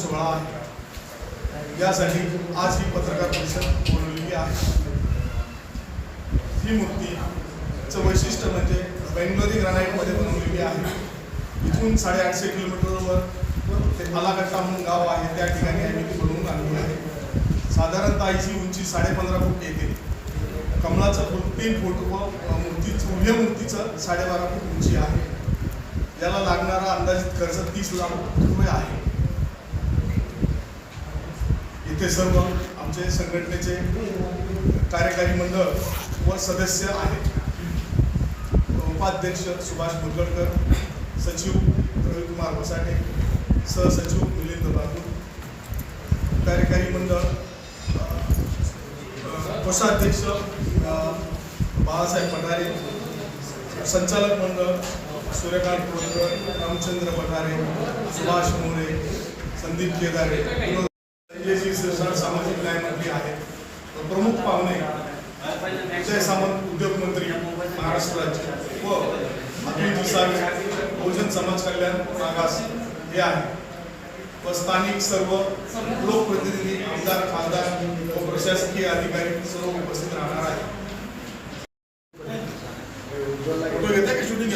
सोहळा आहे यासाठी आज ही पत्रकार परिषद बोलवलेली आहे. ही मूर्तीचं वैशिष्ट्य म्हणजे बेंगलोरी ग्रॅनाईटमध्ये बनवलेली आहे. इथून साडेआठशे किलोमीटरवर ते आलाकट्टा म्हणून गाव आहे. त्या ठिकाणी आम्ही ती बनवून आणली आहे. साधारणतः ही उंची साडेपंधरा फूट येते. कमळाचं फूट तीन फूट व मूर्तीचं उभ्या मूर्तीचं साडेबारा फूट उंची आहे. याला लागणारा अंदाजित खर्च तीस लाख रुपये आहे. इथे सर्व आमचे संघटनेचे कार्यकारी मंडळ व सदस्य आहेत. उपाध्यक्ष सुभाष मुदगडकर सचिव रविकुमार वसाटे सहसचिव मिलिंद बाबू कार्यकारी मंडळ कोषाध्यक्ष बाळासाहेब पठारे संचालक मंडळ सूर्यकांत कोळकर रामचंद्र पठारे सुभाष मोरे संदीप केदारे विनोद संजयजी सामाजिक न्यायमंत्री आहेत. प्रमुख पाहुणे विजय सामंत उद्योगमंत्री महाराष्ट्र राज्य. व अतुल सावे बहुजन समाज कल्याण मागास. हे आहे व स्थानिक सर्व लोकप्रतिनिधी आमदार खासदार व प्रशासकीय अधिकारी सर्व उपस्थित राहणार आहेत. शूटिंग